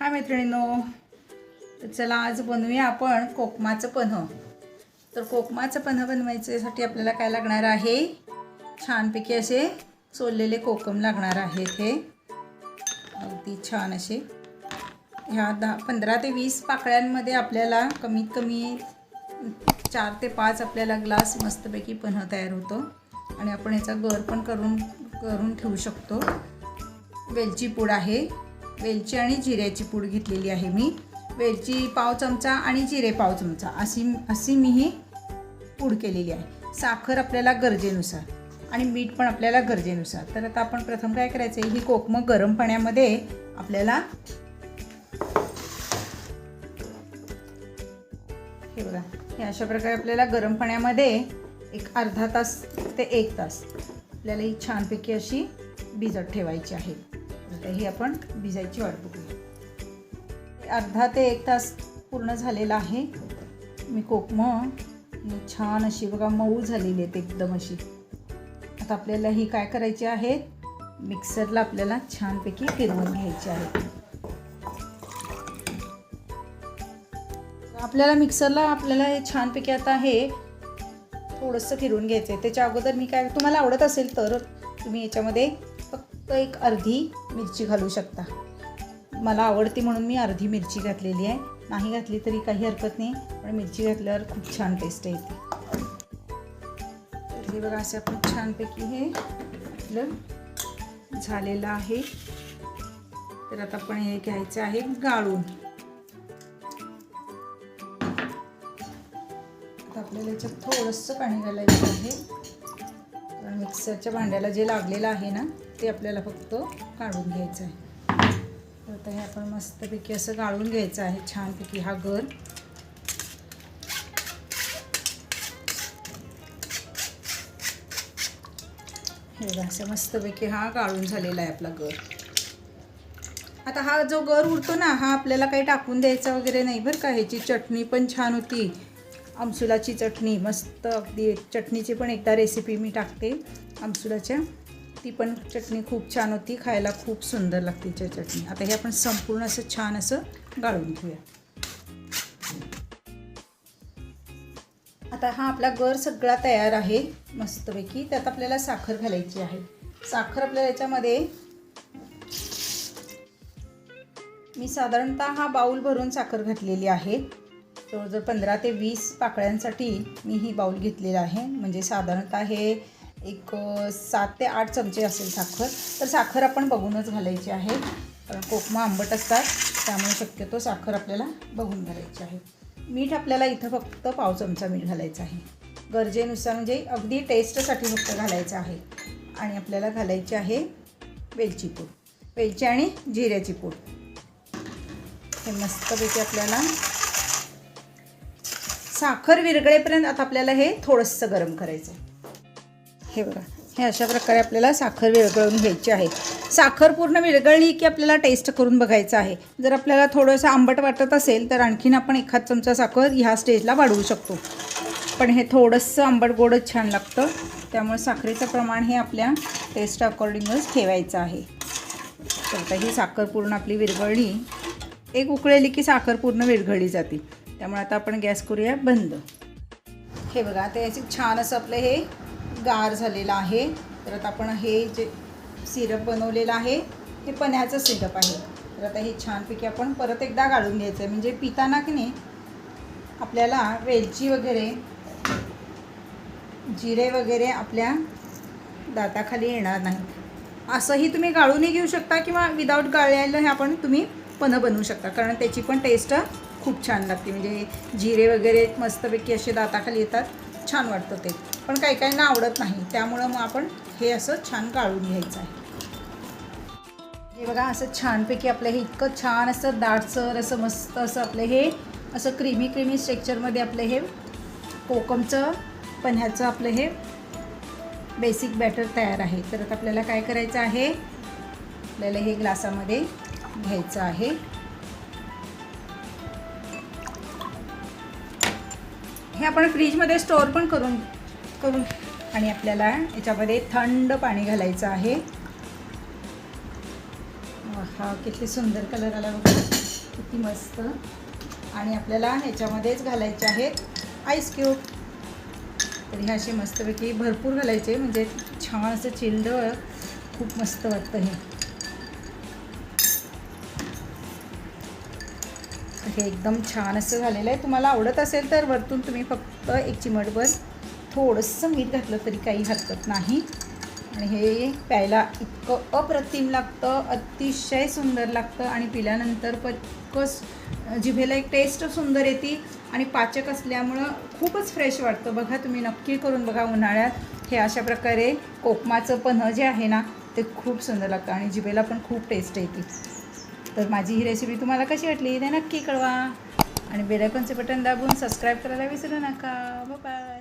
हाय मैत्रिणींनो तर चला आज बनवूया आपण कोकमाचं पन्ह. तर कोकमाचं पन्ह बनवायच्यासाठी आपल्याला काय लागणार आहे? छानपैकी असे सोललेले कोकम लागणार आहेत हे. अगदी छान असे. ह्या दहा पंधरा ते वीस पाकळ्यांमध्ये आपल्याला कमीत कमी चार ते पाच आपल्याला ग्लास मस्तपैकी पन्ह तयार होतो. आणि आपण याचा गर पण करून करून ठेवू शकतो. वेलची पूड आहे. वेलची आणि जिऱ्याची पूड घेतलेली आहे मी. वेलची पाव चमचा आणि जिरे पाव चमचा अशी अशी मी ही पूड केलेली आहे. साखर आपल्याला गरजेनुसार आणि मीठ पण आपल्याला गरजेनुसार. तर आता आपण प्रथम काय करायचं आहे ही कोकमं गरम पाण्यामध्ये आपल्याला हे बघा हे अशा प्रकारे आपल्याला गरम पाण्यामध्ये एक अर्धा तास ते एक तास आपल्याला ही छानपैकी अशी भिजत ठेवायची आहे. आता ही आपण भिजायची वाट बघूया. अर्धा ते एक तास पूर्ण झालेला आहे. मी कोकमं छान अशी बघा मऊ झालेली आहेत एकदम अशी. आता आपल्याला ही काय करायची आहे? मिक्सरला आपल्याला छानपैकी फिरवून घ्यायची आहे. आपल्याला मिक्सरला आपल्याला हे छानपैकी आता हे थोडंसं फिरवून घ्यायचं आहे त्याच्या अगोदर मी काय तुम्हाला आवडत असेल तर तुम्ही याच्यामध्ये फक्त एक अर्धी मिरची घालू शकता. मला आवडते म्हणून मी अर्धी मिरची घातलेली आहे. नाही घातली तरी काही हरकत नाही पण मिरची घातल्यावर खूप छान टेस्ट येते. तर हे बघा असं आपण छानपैकी हे आपलं झालेलं आहे. तर आता आपण हे घ्यायचं आहे गाळून. आता आपल्याला याच्यात थोडंसं पाणी घालायचं आहे. कारण मिक्सरच्या भांड्याला जे लागलेलं आहे ना ते आपल्याला फक्त काढून घ्यायचं आहे. तर आता हे आपण मस्तपैकी असं गाळून घ्यायचं आहे छानपैकी हा गर हे असं मस्तपैकी हा गाळून झालेला आहे आपला गर आता हा जो गर उरतो ना हा आपल्याला काही टाकून द्यायचा वगैरे नाही बरं का. ह्याची चटणी पण छान होती. आमसुलाची चटणी मस्त अगदी. चटणीची पण एकदा रेसिपी मी टाकते आमसुलाच्या. ती पण चटणी खूप छान होती खायला खूप सुंदर लागते च्या चटणी. आता हे आपण संपूर्ण असं छान असं गाळून घेऊया. आता हा आपला गर सगळा तयार आहे मस्तपैकी. त्यात आपल्याला साखर घालायची आहे. साखर आपल्याला याच्यामध्ये मी साधारणतः हा बाऊल भरून साखर घातलेली आहे. जवळजवळ पंधरा ते वीस पाकळ्यांसाठी मी ही बाऊल घेतलेला आहे. म्हणजे साधारणतः हे एक सात ते आठ चमचे असेल साखर. तर साखर आपण बघूनच घालायची आहे. कारण कोकमा आंबट असतात त्यामुळे शक्यतो साखर आपल्याला बघून घालायची आहे. मीठ आपल्याला इथं फक्त पाव चमचा मीठ घालायचं आहे. गरजेनुसार म्हणजे अगदी टेस्टसाठी फक्त घालायचं आहे. आणि आपल्याला घालायची आहे वेलची पूड. वेलची आणि जिऱ्याची पूड. हे मस्तपैकी आपल्याला साखर विरगळेपर्यंत आता आपल्याला हे थोडंसं गरम करायचं आहे हे बघा. हे अशा प्रकारे आपल्याला साखर विरघळून घ्यायची आहे. साखर पूर्ण विरघळली की आपल्याला टेस्ट करून बघायचं आहे. जर आपल्याला थोडंसं आंबट वाटत असेल तर आणखीन आपण एखाद चमचा साखर ह्या स्टेजला वाढवू शकतो. पण हे थोडंसं आंबट गोडच छान लागतं. त्यामुळे साखरेचं प्रमाण हे आपल्या टेस्ट अकॉर्डिंगच ठेवायचं आहे. तर आता ही साखर पूर्ण आपली विरघळली. एक उकळेली की साखर पूर्ण विरघळली जाते. त्यामुळे आता आपण गॅस करूया बंद. हे बघा आता याचे छान असं आपलं हे गार झालेला आहे. तर आता आपण हे जे सिरप बनवलेलं आहे हे पन्ह्याचं सिरप आहे. तर आता हे छानपैकी आपण परत एकदा गाळून घ्यायचं आहे म्हणजे पिताना की नाही आपल्याला वेलची वगैरे जिरे वगैरे आपल्या दाताखाली येणार नाही असंही तुम्ही गाळूनही घेऊ शकता किंवा विदाऊट गाळलेलं हे आपण तुम्ही पन्ह बनवू शकता. कारण त्याची पण टेस्ट खूप छान लागते. म्हणजे जिरे वगैरे मस्तपैकी असे दाताखाली येतात. छान वाटतं ते. पण काही काहींना आवडत नाही. त्यामुळं मग आपण हे असं छान गाळून घ्यायचं आहे. हे बघा असं छानपैकी आपलं हे इतकं छान असं दाटसर असं मस्त असं आपलं हे असं क्रीमी क्रीमी स्ट्रेक्चरमध्ये आपलं हे कोकमचं पन्ह्याचं आपलं हे बेसिक बॅटर तयार आहे. तर आता आपल्याला काय करायचं आहे? आपल्याला हे ग्लासामध्ये घ्यायचं आहे. हे आपण फ्रीजमध्ये स्टोअर पण करून करून आणि आपल्याला याच्यामध्ये थंड पाणी घालायचं आहे. हा किती सुंदर कलर आला बघा. किती मस्त. आणि आपल्याला ह्याच्यामध्येच घालायचे आहेत आईस क्यूब तर हे असे मस्तपैकी भरपूर घालायचे म्हणजे छान असं चिल्ड खूप मस्त वाटतं हे. हे एकदम छान असं झालेलं आहे. तुम्हाला आवडत असेल तर वरतून तुम्ही फक्त एक चिमटभर थोडंसं मीठ घातलं तरी काही हरकत नाही. आणि हे प्यायला इतकं अप्रतिम लागतं अतिशय सुंदर लागतं आणि पिल्यानंतर पटकस जिभेला एक टेस्ट सुंदर येते आणि पाचक असल्यामुळं खूपच फ्रेश वाटतं. बघा तुम्ही नक्की करून बघा उन्हाळ्यात. हे अशा प्रकारे कोकमाचं पन्ह जे आहे ना ते खूप सुंदर लागतं आणि जिभेला पण खूप टेस्ट येते. तर माझी ही रेसिपी तुम्हाला कशी वाटली ते नक्की कळवा. आणि बेलायकॉनचे बटन दाबून सबस्क्राईब करायला विसरू नका. बाय